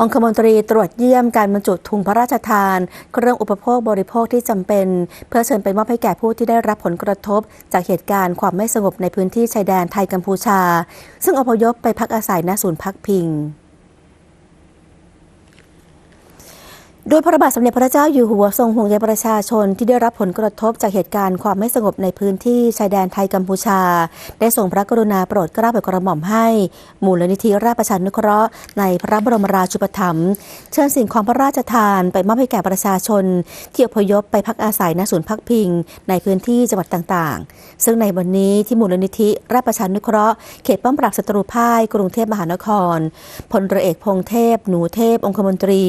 องคมนตรีตรวจเยี่ยมการบรรจุถุงพระราชทาน เครื่องอุปโภคบริโภคที่จำเป็น เพื่อเชิญไปมอบให้แก่ผู้ที่ได้รับผลกระทบ จากเหตุการณ์ความไม่สงบในพื้นที่ชายแดนไทยกัมพูชา ซึ่งอพยพไปพักอาศัยณศูนย์พักพิง โดยพระบาทสมเด็จพระเจ้าอยู่หัวทรงห่วงใยประชาชนที่ได้รับผลกระทบจากเหตุการณ์ความไม่สงบในพื้นที่ชายแดนไทยกัมพูชา ได้ส่งพระกรุณาโปรดเกล้าโปรดกระหม่อมให้ มูลนิธิราชประชานุเคราะห์ในพระบรมราชูปถัมภ์เชิญสิ่งของพระราชทานไปมอบให้แก่ประชาชน ที่อพยพไปพักอาศัยณศูนย์พักพิง ในพื้นที่จังหวัดต่างๆ ซึ่งในวันนี้ที่มูลนิธิราชประชานุเคราะห์เขตป้อมปราบศัตรูพ่ายกรุงเทพมหานครพลเรือเอกพงเทพ หนูเทพ องคมนตรี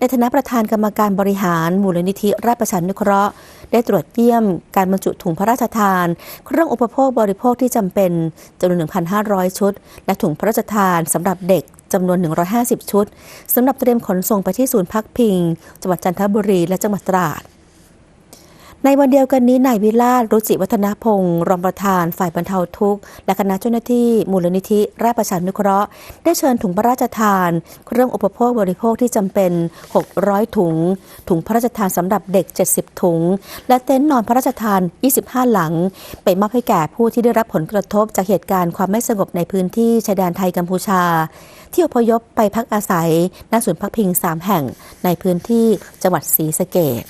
ในฐานะประธานกรรมการบริหารมูลนิธิราชประชานุเคราะห์ ได้ตรวจเยี่ยมการบรรจุถุงพระราชทาน เครื่องอุปโภคบริโภคที่จำเป็นจำนวน 1,500 ชุด และถุงพระราชทานสำหรับเด็กจำนวน 150 ชุดสำหรับเตรียมขนส่งไปที่ศูนย์พักพิง จังหวัดจันทบุรีและจังหวัดตราด ในวันเดียวกันนี้นายวิลาศรุจิวัฒนพงศ์รองประธานฝ่ายบรรเทาทุกข์ และคณะเจ้าหน้าที่มูลนิธิ ราชประชานุเคราะห์ ได้เชิญถุงพระราชทาน เครื่องอุปโภคบริโภคที่จำเป็น 600 ถุง ถุงพระราชทานสำหรับเด็ก 70 ถุง และเต็นท์นอนพระราชทาน 25 หลัง ไปมอบให้แก่ผู้ที่ได้รับผลกระทบจากเหตุการณ์ความไม่สงบในพื้นที่ชายแดนไทยกัมพูชา ที่อพยพไปพักอาศัยณศูนย์พักพิง 3 แห่งในพื้นที่จังหวัดศรีสะเกษ